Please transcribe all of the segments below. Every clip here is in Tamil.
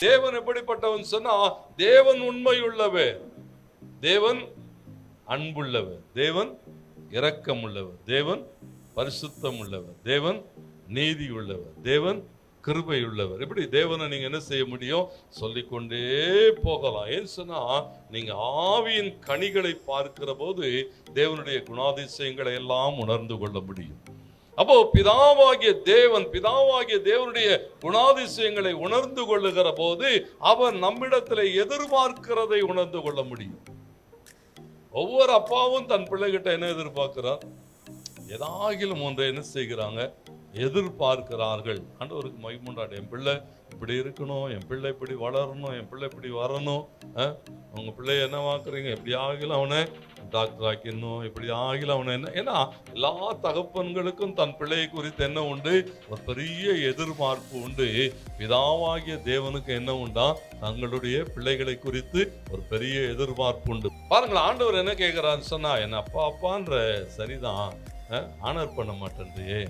தேவன் எப்படிப்பட்டவன் சொன்னா தேவன் உண்மையுள்ளவர். தேவன் அன்புள்ளவர். தேவன் இரக்கம் உள்ளவர் தேவன் பரிசுத்தம் உள்ளவர் தேவன் நீதி உள்ளவர் தேவன் கிருபை உள்ளவர் இப்படி தேவனை நீங்க என்ன செய்ய முடியும்? சொல்லிக்கொண்டே போகலாம். ஏன் சொன்னா நீங்க ஆவியின் கனிகளை பார்க்கிற போது தேவனுடைய குணாதிசயங்களை எல்லாம் உணர்ந்து கொள்ள முடியும். அப்போ பிதாவாகிய தேவன் பிதாவாகிய தேவனுடைய குணாதிசயங்களை உணர்ந்து கொள்ளுகிற போது அவர் நம்மிடத்தில் எதிர்பார்க்கிறதை உணர்ந்து கொள்ள முடியும். ஒவ்வொரு அப்பாவும் தன் பிள்ளைகிட்ட என்ன எதிர்பார்க்கிறார்? ஏதாகிலும் ஒன்றை என்ன செய்கிறாங்க? எதிர்பார்க்கிறார்கள். ஆண்டவருக்கு மைமுண்டாடு என் பிள்ளை இப்படி இருக்கணும் என் பிள்ளை இப்படி வளரணும் என் பிள்ளை இப்படி வரணும் அஹ், பிள்ளைய என்ன வாக்குறீங்க எப்படி ஆகிலும் அவனை டாக்டர் ஆக்கிடணும் இப்படி ஆகில அவனை என்ன? ஏன்னா எல்லா தகப்பன்களுக்கும் தன் பிள்ளையை குறித்து என்ன உண்டு? ஒரு பெரிய எதிர்பார்ப்பு உண்டு. பிதாவாகிய தேவனுக்கு என்ன உண்டா? தங்களுடைய பிள்ளைகளை குறித்து ஒரு பெரிய எதிர்பார்ப்பு உண்டு. பாருங்களேன் ஆண்டவர் என்ன கேட்குறான்னு சொன்னால் என்ன அப்பா அப்பான்ற சரிதான். ஆனர் பண்ண மாட்டேன்றியே.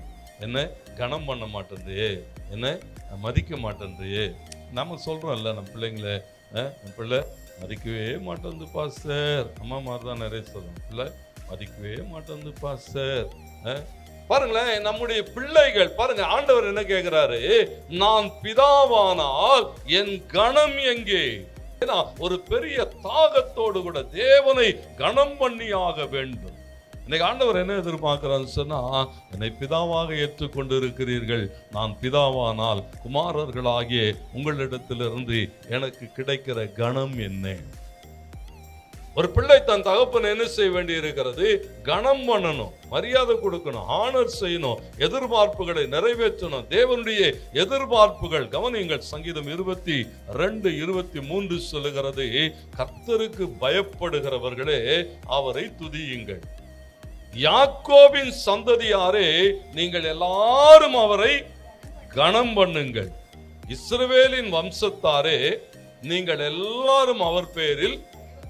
என்ன கனம் பண்ண மாட்டேன்றியே. என்ன மதிக்க மாட்டேன்றியே. நம்ம சொல்கிறோம்ல நம்ம பிள்ளைங்கள என் பிள்ளை மதிக்கவே மாட்டேங்குது பாஸ்டர். அம்மா மாதிரி தான் நிறைய சொல்றோம் பிள்ளை மதிக்கவே மாட்டேங்குது பாஸ்டர். பாருங்களேன் நம்முடைய பிள்ளைகள் பாருங்க ஆண்டவர் என்ன கேட்கிறாரு? நான் பிதாவானால் என் கணம் எங்கே? ஏன்னா, ஒரு பெரிய தாகத்தோடு கூட தேவனை கனம் பண்ணியாக வேண்டும். இன்னைக்கு ஆண்டவர் என்ன எதிர்பார்க்கிறான்னு சொன்னா என்னை பிதாவாக ஏற்றுக்கொண்டு இருக்கிறீர்கள் நான் பிதாவானால் குமாரர்களாகிய உங்களிடத்திலிருந்து எனக்கு கிடைக்கிற கணம் என்ன? ஒரு பிள்ளை தன் தகப்பன் என்ன செய்ய வேண்டி இருக்கிறது கனம் பண்ணணும் மரியாதை கொடுக்கணும் ஆனர் செய்யணும் எதிர்பார்ப்புகளை நிறைவேற்றணும். தேவனுடைய எதிர்பார்ப்புகள் கவனியுங்கள் சங்கீதம் இருபத்தி ரெண்டு இருபத்தி மூன்று சொல்லுகிறது கர்த்தருக்கு பயப்படுகிறவர்களே அவரை துதியுங்கள். யாக்கோவின் சந்ததியாரே நீங்கள் எல்லாரும் அவரை கனம் பண்ணுங்கள். இஸ்ரவேலின் வம்சத்தாரே நீங்கள் எல்லாரும் அவர் பேரில்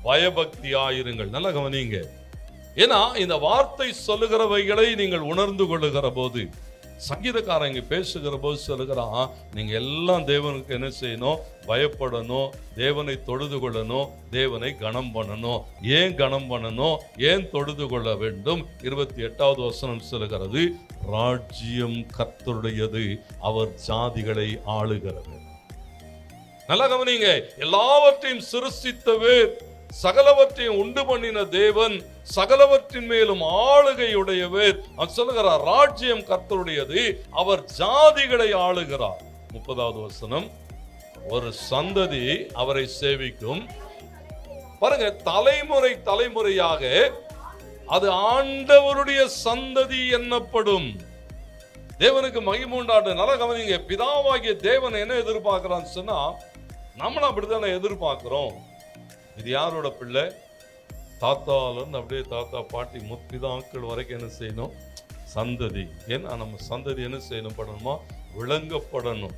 பயபக்தியாயிருங்கள் நல்லா கவனிங்க. ஏன்னா இந்த வார்த்தை சொல்லுகிறவைகளை நீங்கள் உணர்ந்து கொள்ளுகிற போது சங்கீதக்காரங்க பேசுகிற போது சொல்லுகிறான் நீங்க எல்லாம் தேவனுக்கு என்ன செய்யணும்? பயப்படணும் தேவனை தொழுது கொள்ளணும் தேவனை கனம் பண்ணணும். ஏன் கனம் பண்ணணும்? ஏன் தொழுது கொள்ள வேண்டும்? இருபத்தி எட்டாவது வசனம் சொல்லுகிறது ராஜ்யம் கர்த்தருடையது அவர் ஜாதிகளை ஆளுகிறது நல்லா கவனிங்க. எல்லாவற்றையும் சிருஷ்டித்தவர் சகலவற்றையும் உண்டு பண்ணின தேவன் சகலவற்றின் மேலும் ஆளுகையுடையவர். சொல்லுகிறார் ராஜ்யம் கர்த்தருடையது. அவர் ஜாதிகளை ஆளுகிறார். முப்பதாவது வசனம். ஒரு சந்ததி அவரை சேவிக்கும். பாருங்க தலைமுறை தலைமுறையாக அது ஆண்டவருடைய சந்ததி என்னப்படும். தேவனுக்கு மகிமுண்டாண்டு நல்ல கவனிங்க பிதாவாகிய தேவன் என்ன எதிர்பார்க்கிறான்னு சொன்னா நம்மளும் அப்படித்தானே எதிர்பார்க்கிறோம். இது யாரோட பிள்ளை? தாத்தால இருந்து அப்படியே தாத்தா பாட்டி முற்பிதாக்கள் வரைக்கும் என்ன செய்யணும்? சந்ததி. ஏன்னா நம்ம சந்ததி என்ன செய்யணும் படணுமா? விளங்கப்படணும்.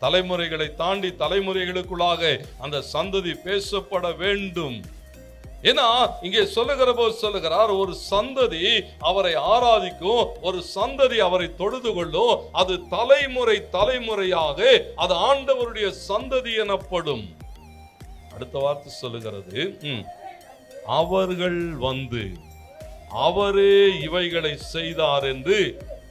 தலைமுறைகளை தாண்டி தலைமுறைகளுக்குள்ளாக அந்த சந்ததி பேசப்பட வேண்டும். ஏன்னா இங்கே சொல்லுகிற போது சொல்லுகிறார் ஒரு சந்ததி அவரை ஆராதிக்கும் ஒரு சந்ததி அவரை தொழுது கொள்ளும் அது தலைமுறை தலைமுறையாக அது ஆண்டவருடைய சந்ததி எனப்படும். அடுத்த வார்த்தை சொல்லுகிறது. அவர்கள் வந்து அவரே இவைகளை செய்தார் என்று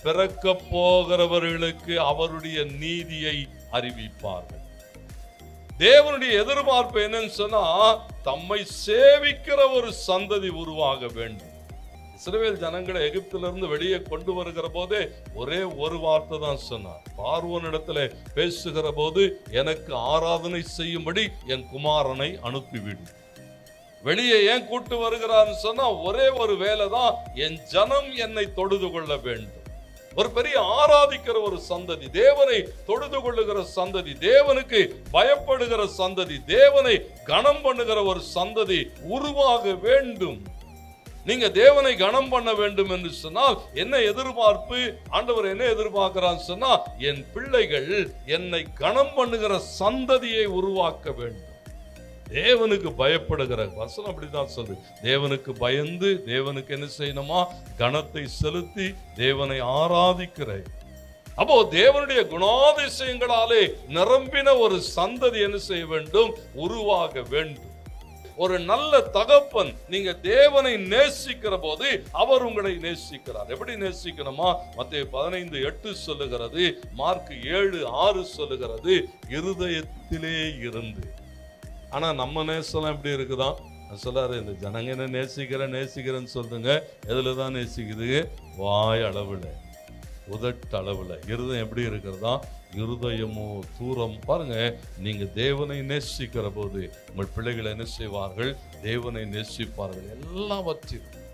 பிறக்க போகிறவர்களுக்கு அவருடைய நீதியை அறிவிப்பார்கள். தேவனுடைய எதிர்பார்ப்பு என்னன்னு சொன்னா தம்மை சேவிக்கிற ஒரு சந்ததி உருவாக வேண்டும். சிறுவேல் ஜனங்களை எகிப்திலிருந்து வெளியே கொண்டு வருகிற போதே ஒரே ஒரு வார்த்தை தான் சொன்னார். பார்வோனிடத்துல பேசுகிற போது எனக்கு ஆராதனை செய்யும்படி என் குமாரனை அனுப்பிவிடு. வெளியே ஏன் கூட்டு வருகிறான்னு சொன்னா ஒரே ஒரு வேலை தான் என் ஜனம் என்னை தொழுது கொள்ள வேண்டும். ஒரு பெரிய ஆராதிக்கிற ஒரு சந்ததி தேவனை தொழுது கொள்ளுகிற சந்ததி தேவனுக்கு பயப்படுகிற சந்ததி தேவனை கணம் பண்ணுகிற ஒரு சந்ததி உருவாக வேண்டும். நீங்க தேவனை கனம் பண்ண வேண்டும் என்று சொன்னால் என்ன எதிர்பார்ப்பு? ஆண்டவர் என்ன எதிர்பார்க்கிறான்னு சொன்னா என் பிள்ளைகள் என்னை கனம் பண்ணுகிற சந்ததியை உருவாக்க வேண்டும். தேவனுக்கு பயப்படுகிற வசனம் அப்படிதான் சொல்லுது. தேவனுக்கு பயந்து தேவனுக்கு என்ன செய்யணுமா? கணத்தை செலுத்தி தேவனை ஆராதிக்கிற. அப்போ தேவனுடைய குணாதிசயங்களாலே நிரம்பின ஒரு சந்ததி என்ன செய்ய வேண்டும்? உருவாக வேண்டும். ஒரு நல்ல தகப்பன் நீங்க தேவனை நேசிக்கிற போது அவர் உங்களை நேசிக்கிறார். எப்படி நேசிக்கணுமா? மத்திய பதினைந்து எட்டு சொல்லுகிறது மார்க் ஏழு ஆறு சொல்லுகிறது இருதயத்திலே இருந்து. ஆனா நம்ம நேசலாம் எப்படி இருக்குதான் சொல்லாரு இந்த ஜனங்க என்ன நேசிக்கிறேன் நேசிக்கிறேன்னு சொல்லுங்க எதுல தான் நேசிக்குது? வாய் அளவுல. உதட்டளவில். இருதயம் எப்படி இருக்கிறதா? இருதயமோ தூரம். பாருங்க நீங்க தேவனை நேசிக்கிற போது உங்கள் பிள்ளைகளை என்ன செய்வார்கள்? தேவனை நேசிப்பார்கள். எல்லாவற்றையும்